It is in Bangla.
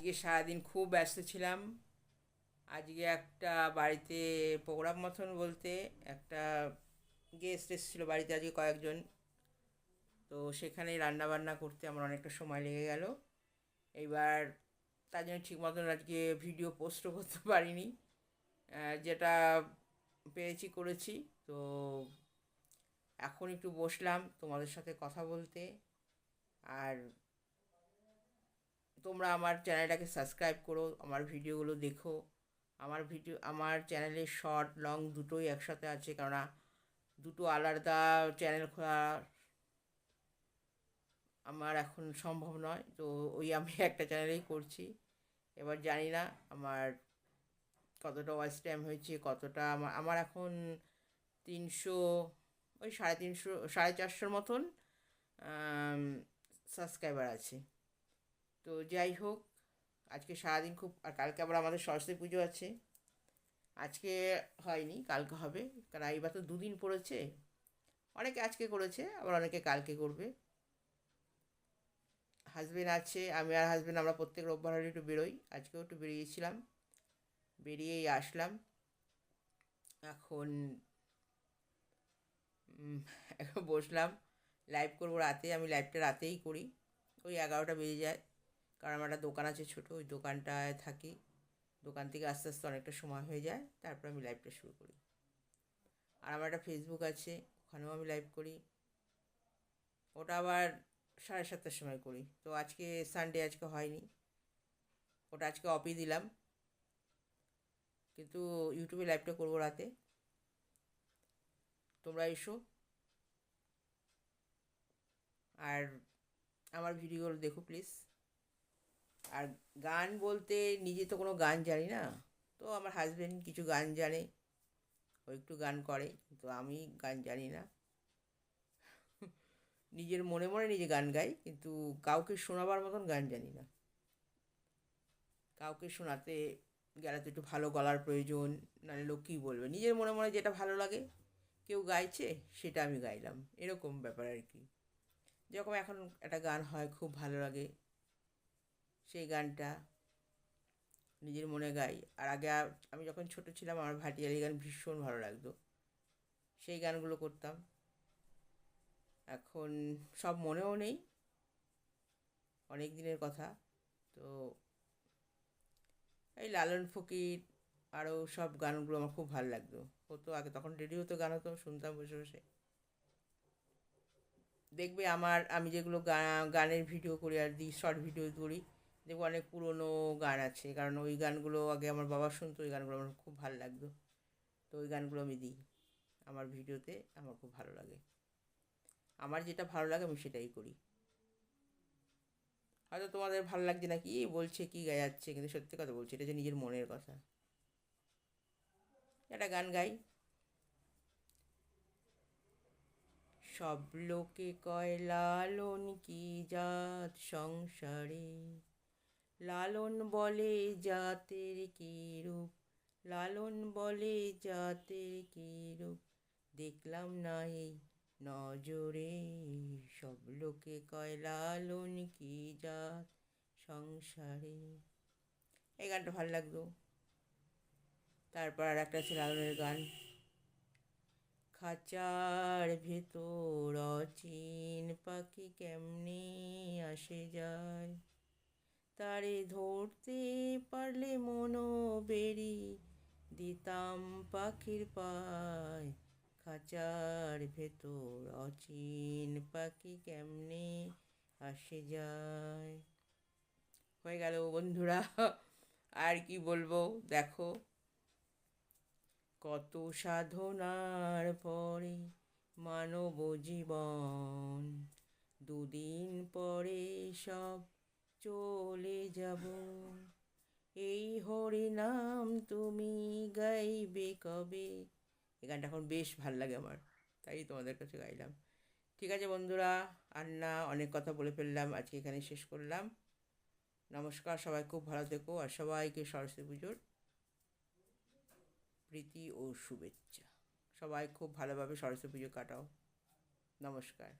আজকে সারাদিন খুব ব্যস্ত ছিলাম। আজকে একটা বাড়িতে প্রোগ্রাম মতন বলতে একটা গেস্ট এসেছিল বাড়িতে আজকে কয়েকজন। তো সেখানে রান্না বান্না করতে আমার অনেকটা সময় লেগে গেল। এইবার তার জন্য ঠিক মতন আজকে ভিডিও পোস্টও করতে পারিনি। যেটা পেরেছি করেছি। তো এখন একটু বসলাম তোমাদের সাথে কথা বলতে। আর তোমরা আমার চ্যানেলটাকে সাবস্ক্রাইব করো, আমার ভিডিওগুলো দেখো। আমার ভিডিও, আমার চ্যানেলে শর্ট, লং দুটোই একসাথে আছে, কেননা দুটো আলাদা চ্যানেল খোলা আমার এখন সম্ভব নয়, তো ওই আমি একটা চ্যানেলেই করছি। এবার জানি না আমার কতটা ওয়াচ টাইম হয়েছে, কতটা আমার আমার এখন তিনশো, ওই সাড়ে তিনশো, সাড়ে চারশোর মতন সাবস্ক্রাইবার আছে। তো যাই হোক, আজকে সারাদিন খুব, আর কালকে আবার আমাদের সরস্বতী পুজো আছে। আজকে হয়নি, কালকে হবে, কারণ এইবার তো দুদিন পড়েছে। অনেকে আজকে করেছে, আবার অনেকে কালকে করবে। হাজবেন্ড আছে, আমি আর হাজবেন্ড আমরা প্রত্যেক রোববার হলে একটু বেরোই। আজকেও একটু বেরিয়েছিলাম, বেরিয়েই আসলাম। এখন এখন বসলাম। লাইভ করব রাতে, আমি লাইভটা রাতেই করি। ওই এগারোটা বেজে যায়। কারণ আমার একটা দোকান আছে ছোটো, ওই দোকানটায় থাকি। দোকান থেকে আস্তে আস্তে অনেকটা সময় হয়ে যায়, তারপর আমি লাইভটা শুরু করি। আর আমার একটা ফেসবুক আছে, ওখানেও আমি লাইভ করি। ওটা আবার সাড়ে সাতটার সময় করি। তো আজকে সানডে আজকে হয়নি। ওটা আজকে অফই দিলাম। কিন্তু ইউটিউবে লাইভটা করব রাতে। তোমরা এসো। আর আমার ভিডিওগুলো দেখো প্লিজ আর গান বলতে নিজে তো কোনো গান জানি না। তো আমার হাজবেন্ড কিছু গান জানে, ও একটু গান করে, কিন্তু আমি গান জানি না। নিজের মনে মনে নিজে গান গাই, কিন্তু কাউকে শোনাবার মতন গান জানি না। কাউকে শোনাতে গেলে তো একটু ভালো গলার প্রয়োজন, নাহলে লোক কী বলবে। নিজের মনে মনে যেটা ভালো লাগে, কেউ গাইছে, সেটা আমি গাইলাম। এরকম ব্যাপার আর কি। যেরকম এখন একটা গান হয়, খুব ভালো লাগে। সেই গানটা নিজের মনে গাই। আর আগে আমি যখন ছোট ছিলাম, আমার ভাটিয়ালি গান ভীষণ ভালো লাগতো। সেই গানগুলো করতাম। এখন সব মনেও নেই। অনেক দিনের কথা। তো এই লালন ফকির আরও সব গানগুলো আমার খুব ভালো লাগতো। হতো আগে, তখন রেডিওতে গান হতো, শুনতাম বসে বসে। দেখবে আমার, আমি যেগুলো গানের ভিডিও করি আর দিই শর্ট ভিডিও করি দেখব অনেক পুরনো গান আছে। কারণ ওই গানগুলো আগে আমার বাবা শুনতো, ওই গানগুলো আমার খুব ভালো লাগতো। তো ওই গানগুলো আমি দিই। আমার ভিডিওতে আমার খুব ভালো লাগে। আমার যেটা ভালো লাগে আমি সেটাই করি। হয়তো তোমাদের ভালো লাগছে না কি বলছে কি গায়াচ্ছে কিন্তু সত্যি কথা বলছে, এটা যে নিজের মনের কথা। একটা গান গাই। সব লোকে কয়, লালন কি জাত সংসারে? লালন বলে জাতের কি রূপ? লালন বলে জাতের কি রূপ? দেখলাম না এই নজরে। সব লোকে কয়, লালন কি জাত সংসারে? এই গানটা ভালো লাগতো। তারপর আর একটা আছে লালনের গান। খাঁচার ভেতর অচিন পাখি কেমনে আসে যায়? তারে ধরতে পারলে মনো বেরি দিতাম পাখির পায়, খাঁচার ভেতর অচিন পাখি কেমনে আসে যায়। হয়ে গেল বন্ধুরা, আর কি বলব, দেখো। কত সাধনার পরে মানব জীবন। দুদিন পরে সব চলে যাব। এই হরি নাম তুমি গাইবে কবে? এই গানটা এখন বেশ ভালো লাগে আমার, তাই তোমাদের কাছে গাইলাম। ঠিক আছে বন্ধুরা আর না অনেক কথা বলে ফেললাম, আজকে এখানে শেষ করলাম। নমস্কার, সবাই খুব ভালো থেকো আর সবাইকে সরস্বতী পুজোর প্রীতি ও শুভেচ্ছা। সবাই খুব ভালোভাবে সরস্বতী পুজো কাটাও। নমস্কার।